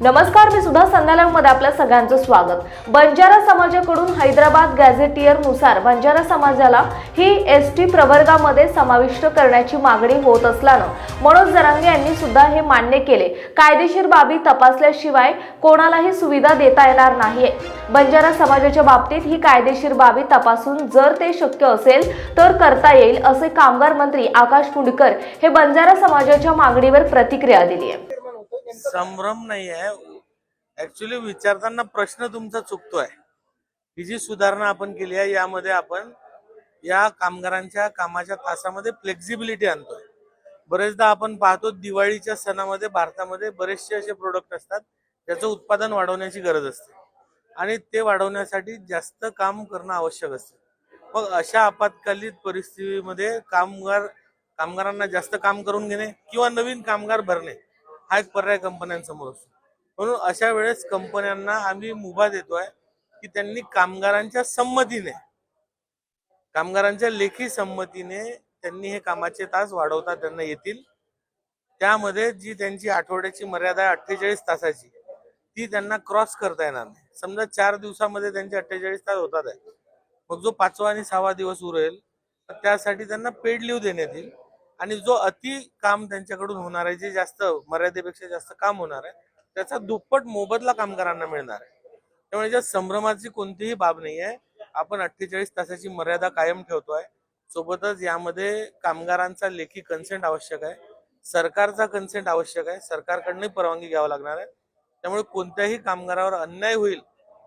नमस्कार मी सुद्धा संध्यालय आपल्या सगळ्यांचं स्वागत. बंजारा समाजाकडून हैदराबाद गॅझेटियरनुसार बंजारा समाजाला ही एस टी प्रवर्गामध्ये समाविष्ट करण्याची मागणी होत असल्यानं मनोज जरांगे यांनी सुद्धा हे मान्य केले. कायदेशीर बाबी तपासल्याशिवाय कोणालाही सुविधा देता येणार नाहीये. बंजारा समाजाच्या बाबतीत ही कायदेशीर बाबी तपासून जर ते शक्य असेल तर करता येईल असे कामगार मंत्री आकाश कुंडकर हे बंजारा समाजाच्या मागणीवर प्रतिक्रिया दिली आहे संभ्रम नाही आहे ऍक्च्युली विचारताना प्रश्न तुमचा चुकतोय. ही जी सुधारणा आपण केली आहे यामध्ये आपण या कामगारांच्या कामाच्या तासामध्ये फ्लेक्झिबिलिटी आणतोय. बरेचदा आपण पाहतो दिवाळीच्या सणामध्ये भारतामध्ये बरेचसे असे प्रोडक्ट असतात त्याचं उत्पादन वाढवण्याची गरज असते. आणि ते वाढवण्यासाठी जास्त काम करणं आवश्यक असतं. मग अशा आपत्कालीन परिस्थितीमध्ये कामगार कामगारांना जास्त काम करून घेणे किंवा नवीन कामगार भरणे हा एक पर्याय कंपन्यांसमोर असतो. म्हणून अशा वेळेस कंपन्यांना आम्ही मुभा देतोय की त्यांनी कामगारांच्या संमतीने कामगारांच्या लेखी संमतीने त्यांनी हे कामाचे तास वाढवता त्यांना येतील. त्यामध्ये जी त्यांची आठवड्याची मर्यादा आहे अठ्ठेचाळीस तासाची ती त्यांना क्रॉस करता येणार नाही. समजा चार दिवसामध्ये त्यांचे अठ्ठेचाळीस तास होतात आहे. मग जो पाचवा आणि सहावा दिवस उरेल तर त्यासाठी त्यांना पेड लिव्ह देण्यात येईल. आणि जो अति काम त्यांच्याकडून होणार आहे जे जास्त मर्यादेपेक्षा जास्त काम होणार आहे त्याचा दुप्पट मोबदला कामगारांना मिळणार आहे. त्यामुळे याच्यात संभ्रमाची कोणतीही बाब नाही आहे आपण अठ्ठेचाळीस तासाची मर्यादा कायम ठेवतोय. सोबतच यामध्ये कामगारांचा लेखी कन्सेंट आवश्यक आहे. सरकारचा कन्सेंट आवश्यक आहे. सरकारकडनंही परवानगी घ्यावं लागणार आहे. त्यामुळे कोणत्याही कामगारावर अन्याय होईल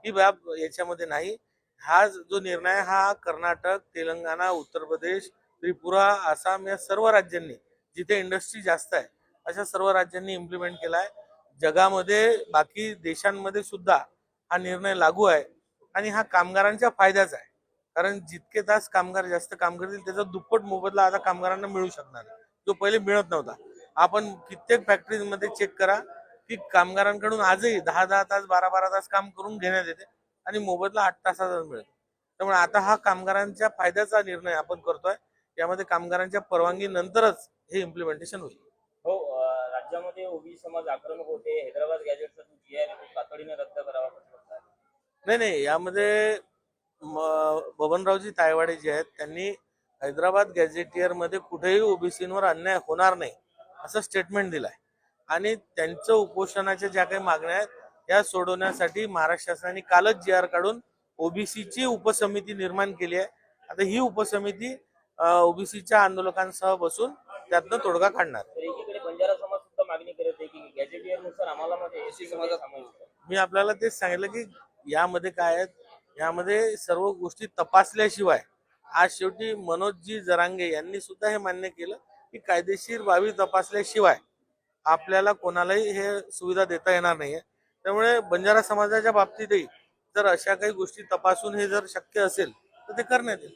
ही बाब याच्यामध्ये नाही. हा जो निर्णय हा कर्नाटक तेलंगणा उत्तर प्रदेश त्रिपुरा आसाम या सर्व राज्यांनी जिथे इंडस्ट्री जास्त आहे अशा सर्व राज्यांनी इम्प्लिमेंट केला आहे जगामध्ये बाकी देशांमध्ये सुद्धा हा निर्णय लागू आहे आणि हा कामगारांच्या फायद्याचा आहे. कारण जितके तास कामगार जास्त काम करतील त्याचा दुप्पट मोबदला आता कामगारांना मिळू शकणार आहे. जो पहिले मिळत नव्हता. आपण कित्येक फॅक्टरीमध्ये चेक करा की कामगारांकडून आजही दहा दहा तास बारा बारा तास काम करून घेण्यात येते आणि मोबदला आठ तासाचा मिळतो. त्यामुळे आता हा कामगारांच्या फायद्याचा निर्णय आपण करतोय. यामध्ये कामगारांच्या परवानगी नंतरच हे इम्प्लिमेंटेशन होईल. हो राज्यामध्ये ओबीसी समाज आक्रमक होते. हैदराबाद गॅजेटचा तातडीने रद्द करावा? नाही नाही यामध्ये बबनरावजी तायवाडे जे आहेत त्यांनी हैदराबाद गॅझेटियरमध्ये कुठेही ओबीसीवर अन्याय होणार नाही असं स्टेटमेंट दिलंय. आणि त्यांचं उपोषणाच्या ज्या काही मागण्या आहेत या सोडवण्यासाठी महाराष्ट्र शासनाने कालच जी आर काढून ओबीसीची उपसमिती निर्माण केली आहे. आता ही उपसमिती ओबीसीच्या आंदोलकांसह बसून त्यातनं तोडगा काढणार. मी आपल्याला तेच सांगितलं की यामध्ये काय आहे? यामध्ये सर्व गोष्टी तपासल्याशिवाय आज शेवटी मनोजजी जरांगे यांनी सुद्धा हे मान्य केलं की कायदेशीर बाबी तपासल्याशिवाय आपल्याला कोणालाही हे सुविधा देता येणार नाहीये. त्यामुळे बंजारा समाजाच्या बाबतीतही जर अशा काही गोष्टी तपासून हे जर शक्य असेल तर ते करण्यात येईल.